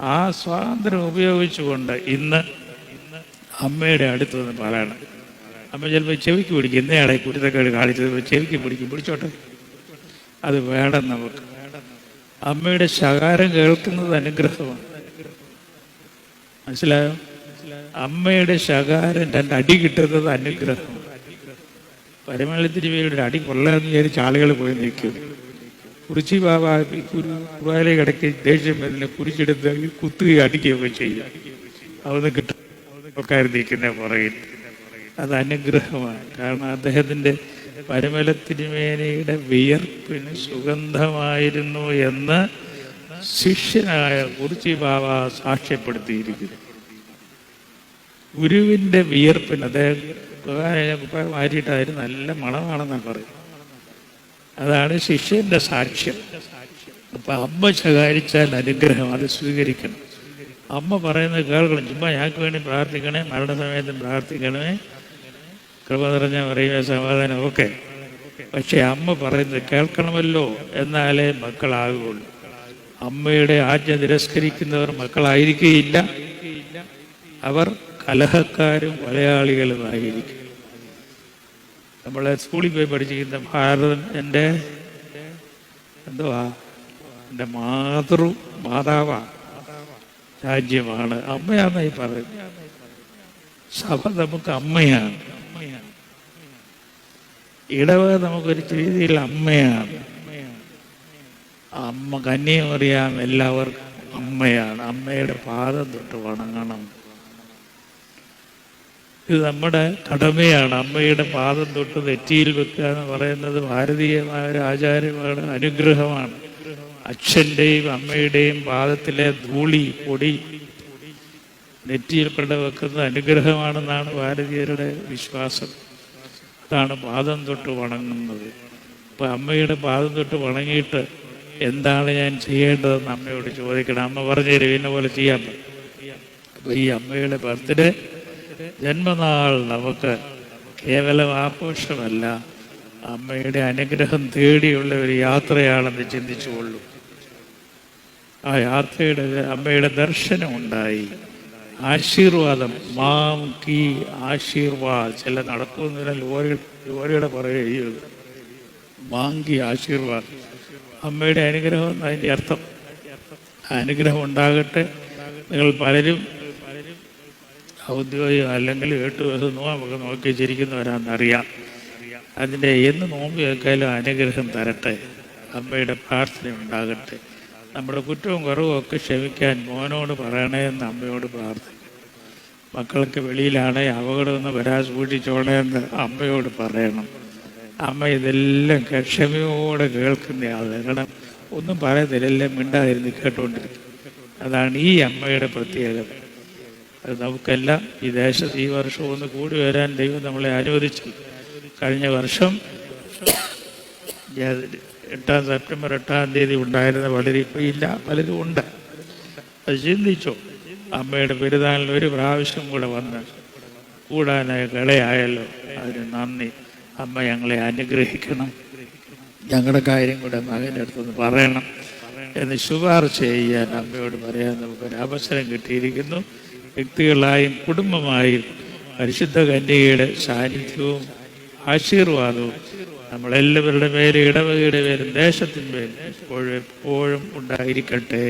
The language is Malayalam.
ആ സ്വാതന്ത്ര്യം ഉപയോഗിച്ചുകൊണ്ട് ഇന്ന് അമ്മയുടെ അടുത്ത് നിന്ന് പറയണം അമ്മ ചിലപ്പോൾ ചെവിക്ക് പിടിക്കും. ഇന്നയാളെ കുരുത്തക്കേട് കാണിച്ചത് ചെവിക്ക് പിടിക്കും. പിടിച്ചോട്ടെ. അത് വേണം നമുക്ക്. അമ്മയുടെ ശകാരം കേൾക്കുന്നത് അനുഗ്രഹമാണ്. മനസ്സിലായോ? അമ്മയുടെ ശകാരം രണ്ട് അടി കിട്ടുന്നത് അനുഗ്രഹം പരമളത്തിരിവയുടെ അടി കൊള്ളാന്ന് വിചാരിച്ച് ആളുകൾ പോയി നിൽക്കും കുറിച്ചി ബാബ കുരു കിടക്കി ദേഷ്യം വരുന്ന കുരിച്ചെടുത്ത് കുത്തുകയും അടിക്കുകയൊക്കെ ചെയ്യുക അതൊന്നും കിട്ടും. നിൽക്കുന്ന പുറകിൽ. അത് അനുഗ്രഹമാണ്. കാരണം അദ്ദേഹത്തിന്റെ പരമല തിരുമേനയുടെ വിയർപ്പിന് സുഗന്ധമായിരുന്നു എന്ന് ശിഷ്യനായ കുറിച്ചി ബാബ സാക്ഷ്യപ്പെടുത്തിയിരിക്കുന്നു. ഗുരുവിന്റെ വിയർപ്പിന് അദ്ദേഹം മാറ്റിയിട്ടായിരുന്നു നല്ല മണമാണെന്നാണ് പറയും അതാണ് ശിഷ്യന്റെ സാക്ഷ്യം. അപ്പൊ അമ്മ ശകാരിച്ചാൽ അനുഗ്രഹം അത് സ്വീകരിക്കണം. അമ്മ പറയുന്നത് കേൾക്കണം. ചുമ്മാ ഞങ്ങൾക്ക് വേണ്ടി പ്രാർത്ഥിക്കണേ മരണസമയത്തും പ്രാർത്ഥിക്കണമേ കൃപ നിറഞ്ഞ പറയുക സമാധാനം. ഒക്കെ പക്ഷേ അമ്മ പറയുന്നത് കേൾക്കണമല്ലോ എന്നാലേ മക്കളാകുള്ളൂ അമ്മയുടെ ആജ്ഞ തിരസ്കരിക്കുന്നവർ മക്കളായിരിക്കുകയില്ല. അവർ കലഹക്കാരും കൊലയാളികളുമായിരിക്കും നമ്മളെ സ്കൂളിൽ പോയി പഠിച്ചിരിക്കുന്ന ഭാരതൻ എന്റെ എന്തുവാ? എന്റെ മാതൃ മാതാവാണ് രാജ്യമാണ്. അമ്മയാണെന്നായി പറയുന്നത്. സഭ നമുക്ക് അമ്മയാണ്. ഇടവക നമുക്കൊരു രീതിയിൽ അമ്മയാണ്. അമ്മ കന്യം അറിയാം എല്ലാവർക്കും അമ്മയാണ്. അമ്മയുടെ പാദം തൊട്ട് വണങ്ങണം. ഇത് നമ്മുടെ കടമയാണ്. അമ്മയുടെ പാദം തൊട്ട് നെറ്റിയിൽ വെക്കുക എന്ന് പറയുന്നത് ഭാരതീയമായ ഒരു ആചാരമാണ് അനുഗ്രഹമാണ്. അച്ഛന്റെയും അമ്മയുടെയും പാദത്തിലെ ധൂളി പൊടി നെറ്റിയിൽ വെക്കുന്നത് അനുഗ്രഹമാണെന്നാണ് ഭാരതീയരുടെ വിശ്വാസം. അതാണ് പാദം തൊട്ട് വണങ്ങുന്നത്. അപ്പൊ അമ്മയുടെ പാദം തൊട്ട് വണങ്ങിയിട്ട് എന്താണ് ഞാൻ ചെയ്യേണ്ടതെന്ന് അമ്മയോട് ചോദിക്കണം. അമ്മ പറഞ്ഞു തരും ഇന്ന പോലെ ചെയ്യാൻ അപ്പൊ ഈ അമ്മയുടെ ബർത്ത്ഡേ ജന്മനാൾ നമുക്ക് കേവലം ആഘോഷമല്ല. അമ്മയുടെ അനുഗ്രഹം തേടിയുള്ള ഒരു യാത്രയാണെന്ന് ചിന്തിച്ചുകൊള്ളു ആ യാത്രയുടെ അമ്മയുടെ ദർശനം ഉണ്ടായി. ആശീർവാദം മാം കി ആശീർവാദ് ചില നടക്കുന്ന ലോറി ലോറിയുടെ മാം മാങ്കി ആശീർവാദ് അമ്മയുടെ അനുഗ്രഹം അതിന്റെ അർത്ഥം. അനുഗ്രഹം ഉണ്ടാകട്ടെ. നിങ്ങൾ പലരും ഔദ്യോഗികം അല്ലെങ്കിൽ എട്ട് ദിവസം നോമ്പൊക്കെ നോക്കി ചിരിക്കുന്നവരാണെന്നറിയാം അതിന്റെ എന്ന് നോമ്പ് കേൾക്കാലും അനുഗ്രഹം തരട്ടെ. അമ്മയുടെ പ്രാർത്ഥന ഉണ്ടാകട്ടെ. നമ്മുടെ കുറ്റവും കുറവും ഒക്കെ ക്ഷമിക്കാൻ മോനോട് പറയണേ എന്ന് അമ്മയോട് പ്രാർത്ഥിക്കും. മക്കൾക്ക് വെളിയിലാണ് അപകടമൊന്നും വരാൻ സൂക്ഷിച്ചോണേ എന്ന് അമ്മയോട് പറയണം. അമ്മ ഇതെല്ലാം ക്ഷമയോടെ കേൾക്കുന്ന കാരണം ഒന്നും പറയത്തില്ല എല്ലാം മിണ്ടാതിരുന്ന് കേട്ടുകൊണ്ടിരിക്കും അതാണ് ഈ അമ്മയുടെ പ്രത്യേകത. നമുക്കെല്ലാം ഈ ദേശത്ത് ഈ വർഷം ഒന്ന് കൂടി വരാൻ ദൈവം നമ്മളെ അനുവദിച്ചു. കഴിഞ്ഞ വർഷം എട്ടാം സെപ്റ്റംബർ എട്ടാം തീയതി ഉണ്ടായിരുന്ന വളരെ ഇപ്പം ഇല്ല പലരും ഉണ്ട്. അത് ചിന്തിച്ചു? അമ്മയുടെ പെരുന്നാളിൽ ഒരു പ്രാവശ്യം കൂടെ വന്ന് കൂടാനായ കളയായല്ലോ അതിന് നന്ദി. അമ്മ ഞങ്ങളെ അനുഗ്രഹിക്കണം. ഞങ്ങളുടെ കാര്യം കൂടെ മകന്റെ അടുത്തൊന്ന് പറയണം. എന്ന് ശുപാർശ ചെയ്യാൻ അമ്മയോട് പറയാൻ നമുക്കൊരു അവസരം കിട്ടിയിരിക്കുന്നു. വ്യക്തികളായും കുടുംബമായും പരിശുദ്ധ കന്യകയുടെ സാന്നിധ്യവും ആശീർവാദവും നമ്മളെല്ലാവരുടെ പേര് ഇടവകയുടെ പേരും ദേശത്തിന്റെ പേരും എപ്പോഴും എപ്പോഴും ഉണ്ടായിരിക്കട്ടെ.